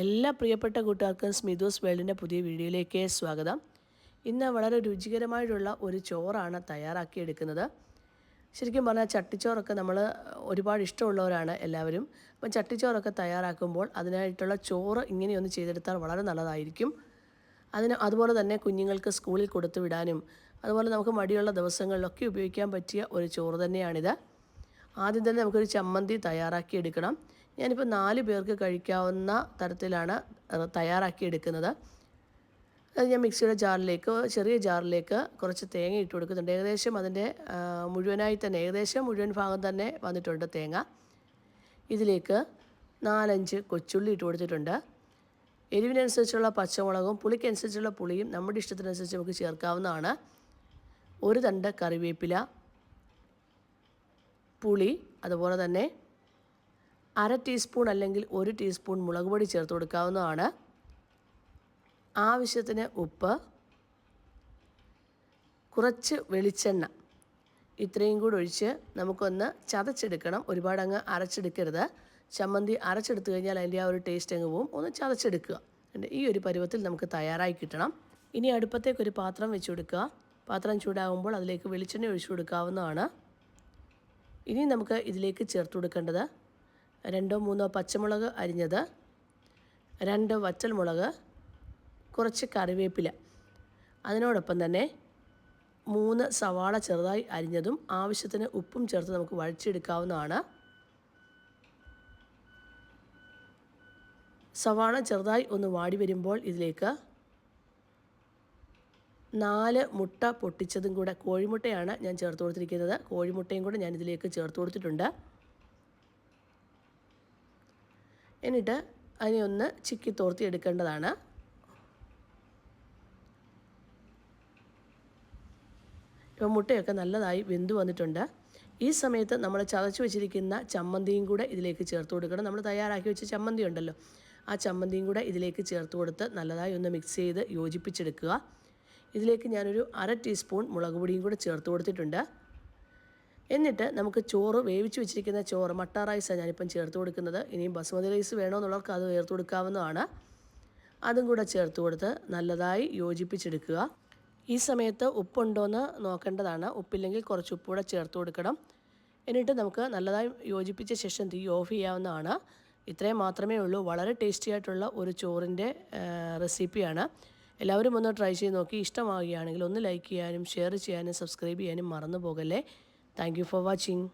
എല്ലാ പ്രിയപ്പെട്ട കൂട്ടുകാർക്കും സ്മിതോസ് വേൾഡിന്റെ പുതിയ വീഡിയോയിലേക്ക് സ്വാഗതം. ഇന്ന് വളരെ രുചികരമായിട്ടുള്ള ഒരു ചോറാണ് തയ്യാറാക്കിയെടുക്കുന്നത്. ശരിക്കും പറഞ്ഞാൽ ചട്ടിച്ചോറൊക്കെ നമ്മൾ ഒരുപാട് ഇഷ്ടമുള്ളവരാണ് എല്ലാവരും. അപ്പം ചട്ടിച്ചോറൊക്കെ തയ്യാറാക്കുമ്പോൾ അതിനായിട്ടുള്ള ചോറ് ഇങ്ങനെയൊന്ന് ചെയ്തെടുത്താൽ വളരെ നല്ലതായിരിക്കും. അതിന് അതുപോലെ തന്നെ കുഞ്ഞുങ്ങൾക്ക് സ്കൂളിൽ കൊടുത്തു വിടാനും അതുപോലെ നമുക്ക് മടിയുള്ള ദിവസങ്ങളിലൊക്കെ ഉപയോഗിക്കാൻ പറ്റിയ ഒരു ചോറ് തന്നെയാണിത്. ആദ്യം തന്നെ നമുക്കൊരു ചമ്മന്തി തയ്യാറാക്കി എടുക്കണം. ഞാനിപ്പോൾ നാല് പേർക്ക് കഴിക്കാവുന്ന തരത്തിലാണ് തയ്യാറാക്കി എടുക്കുന്നത്. അത് ഞാൻ മിക്സിയുടെ ജാറിലേക്ക് ചെറിയ ജാറിലേക്ക് കുറച്ച് തേങ്ങ ഇട്ട് കൊടുക്കുന്നുണ്ട്. ഏകദേശം അതിന്റെ മുഴുവനായി തന്നെ ഏകദേശം മുഴുവൻ ഭാഗം തന്നെ വന്നിട്ടുണ്ട് തേങ്ങ. ഇതിലേക്ക് നാലഞ്ച് കൊച്ചുള്ളി ഇട്ട് കൊടുത്തിട്ടുണ്ട്. എരിവിനനുസരിച്ചുള്ള പച്ചമുളകും പുളിക്കനുസരിച്ചുള്ള പുളിയും നമ്മുടെ ഇഷ്ടത്തിനനുസരിച്ച് നമുക്ക് ചേർക്കാവുന്നതാണ്. ഒരു തണ്ട് കറിവേപ്പില പുളി അതുപോലെ തന്നെ അര ടീസ്പൂൺ അല്ലെങ്കിൽ ഒരു ടീസ്പൂൺ മുളക് പൊടി ചേർത്ത് കൊടുക്കാവുന്നതാണ്. ആവശ്യത്തിന് ഉപ്പ് കുറച്ച് വെളിച്ചെണ്ണ ഇത്രയും കൂടി ഒഴിച്ച് നമുക്കൊന്ന് ചതച്ചെടുക്കണം. ഒരുപാട് അങ്ങ് അരച്ചെടുക്കരുത്. ചമ്മന്തി അരച്ചെടുത്തു കഴിഞ്ഞാൽ അതിന്റെ ആ ഒരു ടേസ്റ്റ് അങ്ങ് പോവും. ഒന്ന് ചതച്ചെടുക്കുക. ഈ ഒരു പരുവത്തിൽ നമുക്ക് തയ്യാറായി കിട്ടണം. ഇനി അടുപ്പത്തേക്കൊരു പാത്രം വെച്ച് കൊടുക്കുക. പാത്രം ചൂടാകുമ്പോൾ അതിലേക്ക് വെളിച്ചെണ്ണ ഒഴിച്ചു കൊടുക്കാവുന്നതാണ്. ഇനി നമുക്ക് ഇതിലേക്ക് ചേർത്ത് കൊടുക്കേണ്ടത് രണ്ടോ മൂന്നോ പച്ചമുളക് അരിഞ്ഞത് രണ്ട് വറ്റൽമുളക് കുറച്ച് കറിവേപ്പില. അതിനോടൊപ്പം തന്നെ മൂന്ന് സവാള ചെറുതായി അരിഞ്ഞതും ആവശ്യത്തിന് ഉപ്പും ചേർത്ത് നമുക്ക് വഴിച്ചെടുക്കാവുന്നതാണ് സവാള ചെറുതായി ഒന്ന് വാടി വരുമ്പോൾ ഇതിലേക്ക് നാല് മുട്ട പൊട്ടിച്ചതും കൂടെ കോഴിമുട്ടയാണ് ഞാൻ ചേർത്ത് കൊടുത്തിരിക്കുന്നത്. കോഴിമുട്ടയും കൂടെ ഞാൻ ഇതിലേക്ക് ചേർത്ത് കൊടുത്തിട്ടുണ്ട്. എന്നിട്ട് അതിനെ ഒന്ന് ചിക്കി തോർത്തി എടുക്കേണ്ടതാണ്. ഇപ്പോൾ മുട്ടയൊക്കെ നല്ലതായി വെന്തു വന്നിട്ടുണ്ട്. ഈ സമയത്ത് നമ്മൾ ചതച്ച് വെച്ചിരിക്കുന്ന ചമ്മന്തിയും കൂടെ ഇതിലേക്ക് ചേർത്ത് കൊടുക്കണം. നമ്മൾ തയ്യാറാക്കി വെച്ച ചമ്മന്തി ഉണ്ടല്ലോ. ആ ചമ്മന്തിയും കൂടെ ഇതിലേക്ക് ചേർത്ത് കൊടുത്ത് നല്ലതായി ഒന്ന് മിക്സ് ചെയ്ത് യോജിപ്പിച്ചെടുക്കുക. ഇതിലേക്ക് ഞാനൊരു അര ടീസ്പൂൺ മുളക് പൊടിയും കൂടെ ചേർത്ത് കൊടുത്തിട്ടുണ്ട്. എന്നിട്ട് നമുക്ക് ചോറ് വേവിച്ച് വെച്ചിരിക്കുന്ന ചോറ് മട്ട റൈസാണ് ഞാനിപ്പം ചേർത്ത് കൊടുക്കുന്നത്. ഇനിയും ബസുമതി റൈസ് വേണമെന്നുള്ളവർക്ക് അത് ചേർത്ത് കൊടുക്കാവുന്നതാണ്. അതും കൂടെ ചേർത്ത് കൊടുത്ത് നല്ലതായി യോജിപ്പിച്ചെടുക്കുക. ഈ സമയത്ത് ഉപ്പുണ്ടോയെന്ന് നോക്കേണ്ടതാണ്. ഉപ്പില്ലെങ്കിൽ കുറച്ച് ഉപ്പ് കൂടെ ചേർത്ത് കൊടുക്കണം. എന്നിട്ട് നമുക്ക് നല്ലതായി യോജിപ്പിച്ച ശേഷം തീ ഓഫ് ചെയ്യാവുന്നതാണ്. ഇത്രയും മാത്രമേ ഉള്ളൂ. വളരെ ടേസ്റ്റി ആയിട്ടുള്ള ഒരു ചോറിന്റെ റെസിപ്പിയാണ്. എല്ലാവരും ഒന്ന് ട്രൈ ചെയ്ത് നോക്കി. ഇഷ്ടമാവുകയാണെങ്കിൽ ഒന്ന് ലൈക്ക് ചെയ്യാനും ഷെയർ ചെയ്യാനും സബ്സ്ക്രൈബ് ചെയ്യാനും മറന്നു പോകല്ലേ താങ്ക് ഫോർ വാച്ചിങ്